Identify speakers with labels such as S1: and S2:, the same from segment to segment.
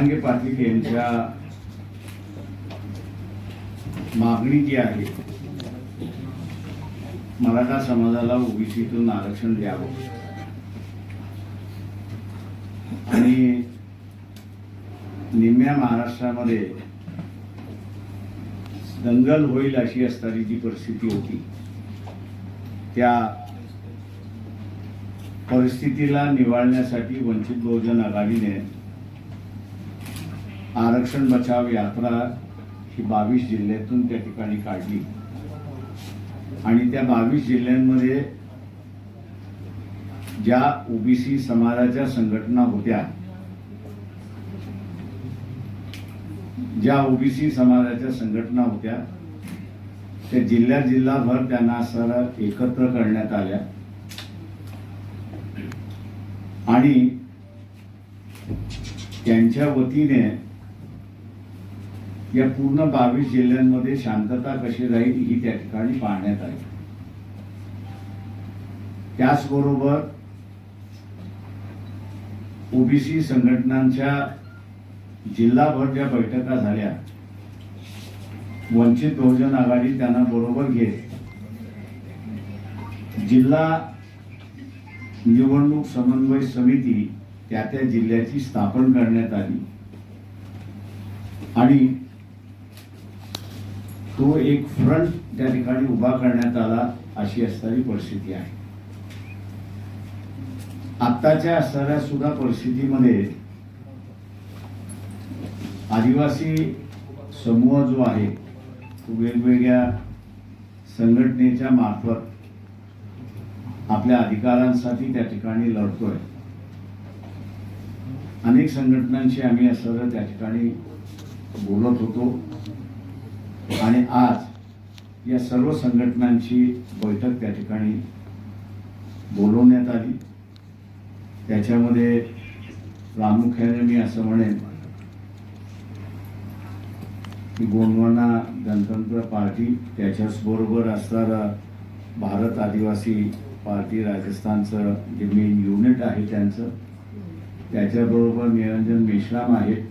S1: विखे पाटील यांच्या मागणी जी आहे मराठा समाजाला ओबीसीतून आरक्षण द्यावं. आणि निम्म्या महाराष्ट्रामध्ये दंगल होईल अशी असणारी जी परिस्थिती होती त्या परिस्थितीला निवाळण्यासाठी वंचित बहुजन आघाडीने आरक्षण बचाव यात्रा ही बावीस जिल्ह्यातून त्या ठिकाणी काढली. आणि त्या बावीस जिल्ह्यांमध्ये ज्या ओबीसी समाजाच्या संघटना होत्या ज्या ओबीसी समाजाच्या संघटना होत्या त्या जिल्ह्या जिल्हाभर त्यांना सर एकत्र करण्यात आल्या. आणि त्यांच्या वतीने या पूर्ण बावीस जिल्ह्यांमध्ये शांतता कशी राहील ही त्या ठिकाणी पाहण्यात आली. त्याचबरोबर ओबीसी संघटनांच्या जिल्हाभर ज्या बैठका झाल्या वंचित बहुजन आघाडी त्यांना बरोबर घेत जिल्हा निवडणूक समन्वय समिती त्या त्या जिल्ह्याची स्थापन करण्यात आली आणि तो एक फ्रंट त्या ठिकाणी उभा करण्यात आला अशी असणारी परिस्थिती आहे. आत्ताच्या असणाऱ्या सुद्धा परिस्थितीमध्ये आदिवासी समूह जो आहे तो वेगवेगळ्या संघटनेच्या मार्फत आपल्या अधिकारांसाठी त्या ठिकाणी लढतोय. अनेक संघटनांशी आम्ही असं त्या ठिकाणी बोलत होतो. आणि आज या सर्व संघटनांची बैठक त्या ठिकाणी बोलवण्यात आली. त्याच्यामध्ये प्रामुख्याने मी असं म्हणेन की गोंडवाना गणतंत्र पार्टी त्याच्याच बरोबर असणारा भारत आदिवासी पार्टी राजस्थानचं जे मेन युनिट आहे त्यांचं त्याच्याबरोबर निरंजन मेश्राम आहेत.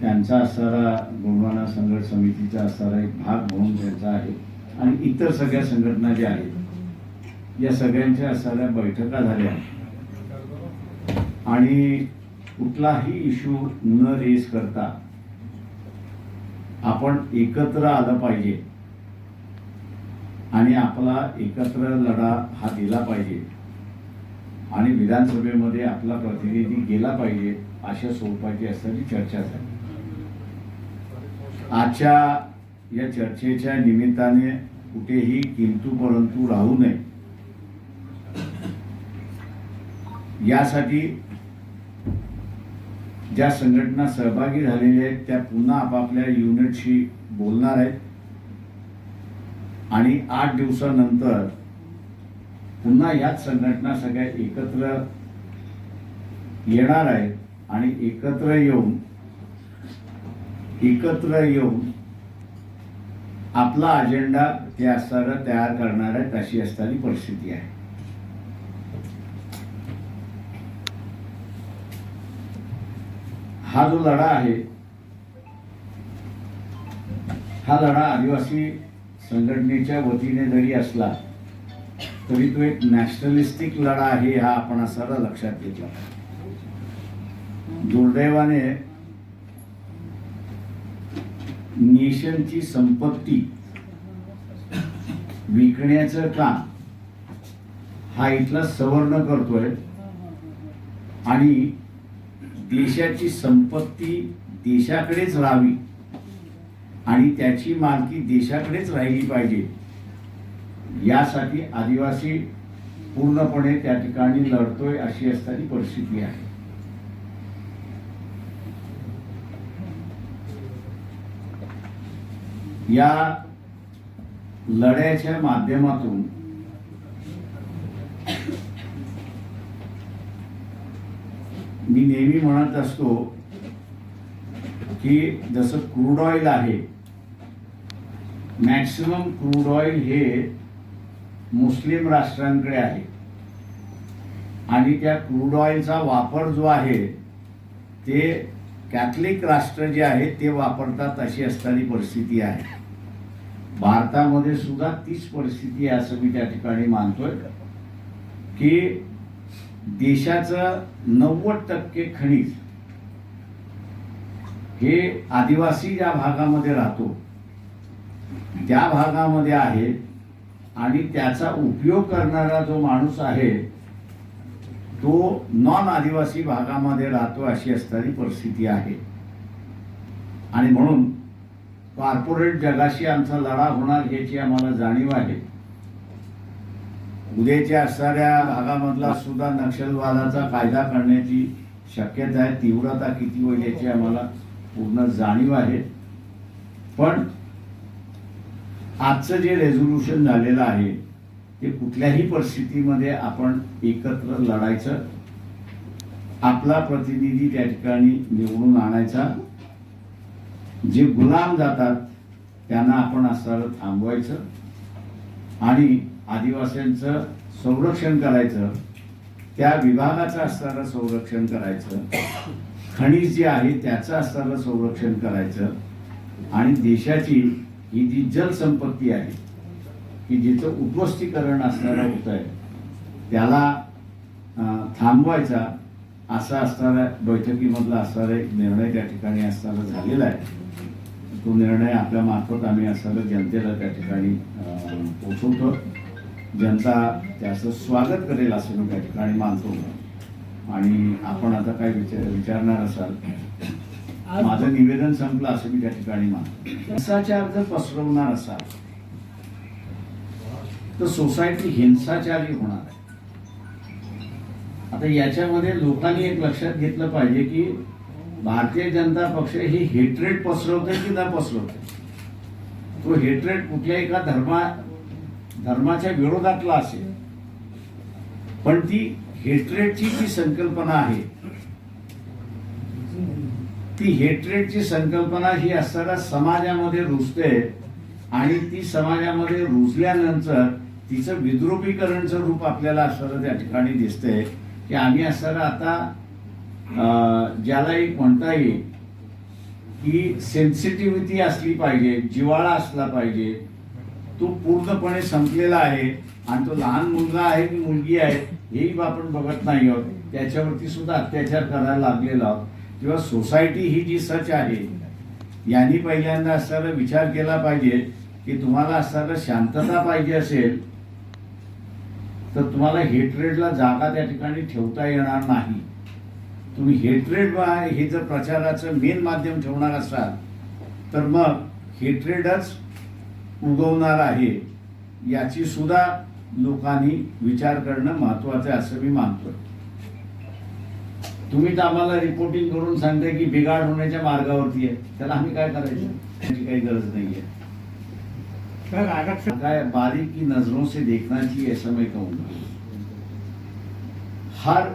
S1: त्यांचा असणारा गोंडवाना संघट समितीचा असणारा एक भाग म्हणून त्यांचा आहे. आणि इतर सगळ्या संघटना ज्या आहेत या सगळ्यांच्या असणाऱ्या बैठका झाल्या. आणि कुठलाही इश्यू न रेस करता आपण एकत्र आलं पाहिजे. आणि आपला एकत्र लढा हा दिला पाहिजे. आणि विधानसभेमध्ये आपला प्रतिनिधी गेला पाहिजे अशा स्वरूपाची असणारी चर्चा झाली. आजच्या या चर्चेच्या निमित्ताने कुठेही किंतू परंतु राहू नये. यासाठी ज्या संघटना सहभागी झालेल्या आहेत त्या पुन्हा आपापल्या युनिटशी बोलणार आहेत. आणि आठ दिवसानंतर पुन्हा याच संघटना सगळ्या एकत्र येणार आहेत आणि एकत्र येऊन एकत्र येऊन आपला अजेंडा ते असताना तयार करणार आहेत अशी असताना परिस्थिती आहे. हा जो लढा आहे हा लढा आदिवासी संघटनेच्या वतीने जरी असला तरी तो एक नॅशनलिस्टिक लढा आहे हा आपण असाला लक्षात घेतला. दुर्दैवाने नेशनची संपत्ती विकण्याचं काम हा इथला सवर्ण करतोय. आणि देशाची संपत्ती देशाकडेच राहावी आणि त्याची मालकी देशाकडेच राहिली पाहिजे यासाठी आदिवासी पूर्णपणे त्या ठिकाणी लढतोय अशी असताना परिस्थिती आहे. या लढ्याच्या माध्यमातून मी नेहमी म्हणत असतो की जसं क्रूड ऑइल आहे मॅक्सिमम क्रूड ऑइल हे मुस्लिम राष्ट्रांकडे आहे. आणि त्या क्रूड ऑइलचा वापर जो आहे ते कॅथलिक राष्ट्र जे आहे ते वापरतात अशी असणारी परिस्थिती आहे. भारतामध्ये सुद्धा तीच परिस्थिती आहे असं मी त्या ठिकाणी मानतोय की देशाचं नव्वद टक्के खनिज हे आदिवासी ज्या भागामध्ये राहतो त्या भागामध्ये आहे आणि त्याचा उपयोग करणारा जो माणूस आहे तो नॉन आदिवासी भागामध्ये राहतो अशी असणारी परिस्थिती आहे. आणि म्हणून कॉर्पोरेट जगाशी आमचा लढा होणार याची आम्हाला जाणीव आहे. उद्याच्या असणाऱ्या भागामधला सुद्धा नक्षलवादाचा कायदा करण्याची शक्यता आहे तीव्रता किती होईल याची आम्हाला पूर्ण जाणीव आहे. पण आजचं जे रेझोल्युशन झालेलं आहे ते कुठल्याही परिस्थितीमध्ये आपण एकत्र लढायचं आपला प्रतिनिधी त्या ठिकाणी निवडून आणायचा जे गुलाम जातात त्यांना आपण असं थांबवायचं आणि आदिवासींचं संरक्षण करायचं त्या विभागाचं असणारं संरक्षण करायचं खनिज जे आहे त्याचं असणारं संरक्षण करायचं आणि देशाची ही जी जलसंपत्ती आहे की जिचं उद्वस्तीकरण असणारं होत आहे त्याला थांबवायचा असा असणारा बैठकीमधला असणारा एक निर्णय त्या ठिकाणी असणारा झालेला आहे. तो निर्णय आपल्या मार्फत आम्ही असणारं जनतेला त्या ठिकाणी पोचवतो. जनता त्याचं स्वागत करेल असं मी त्या ठिकाणी मानतो. आणि आपण आता काय विचार विचारणार असाल? माझं निवेदन संपलं असं मी त्या ठिकाणी मानतो. हिंसाचार जर पसरवणार असाल तर सोसायटी हिंसाचारी होणार आहे. आता याच्यामध्ये लोकांनी एक लक्षात घेतलं पाहिजे की भारतीय जनता पक्ष ही हेट्रेड पसरवते की न पसरवते? तो हेट्रेड कुठल्याही एका धर्मा धर्माच्या विरोधातला असेल. पण ती हेट्रेडची जी संकल्पना आहे ती हेट्रेडची संकल्पना ही असताना समाजामध्ये रुजते आणि ती समाजामध्ये रुजल्यानंतर तिचं विद्रुपीकरणचं रूप आपल्याला असताना त्या ठिकाणी दिसतंय की आम्ही असताना आता ज्याला एक म्हणता येईल की सेन्सिटिव्हिटी असली पाहिजे जिवाळा असला पाहिजे तो पूर्णपणे संपलेला आहे आणि तो लहान मुलगा आहे की मुलगी आहे हेही आपण बघत नाही आहोत. त्याच्यावरती सुद्धा अत्याचार करायला लागलेला आहोत. किंवा सोसायटी ही जी सच आहे यांनी पहिल्यांदा असणारा विचार केला पाहिजे की तुम्हाला असताना शांतता पाहिजे असेल तर तुम्हाला हेटरेडला जागा त्या ठिकाणी ठेवता येणार नाही. तुम्ही हेटरेड हे जर प्रचाराचं मेन माध्यम ठेवणार असाल तर मग हेटरेडच उगवणार आहे. याची सुद्धा लोकांनी विचार करणं महत्वाचं आहे असं मी मानतो तुम्ही तर आम्हाला रिपोर्टिंग करून सांगताय की बिघाड होण्याच्या मार्गावरती आहे. त्याला आम्ही काय करायचं? त्याची काही गरज नाहीये.
S2: सर आरक्षण
S1: बारीक बारीकी नजरों से देखना चाहिए ऐसा मैं कहूंगा। हर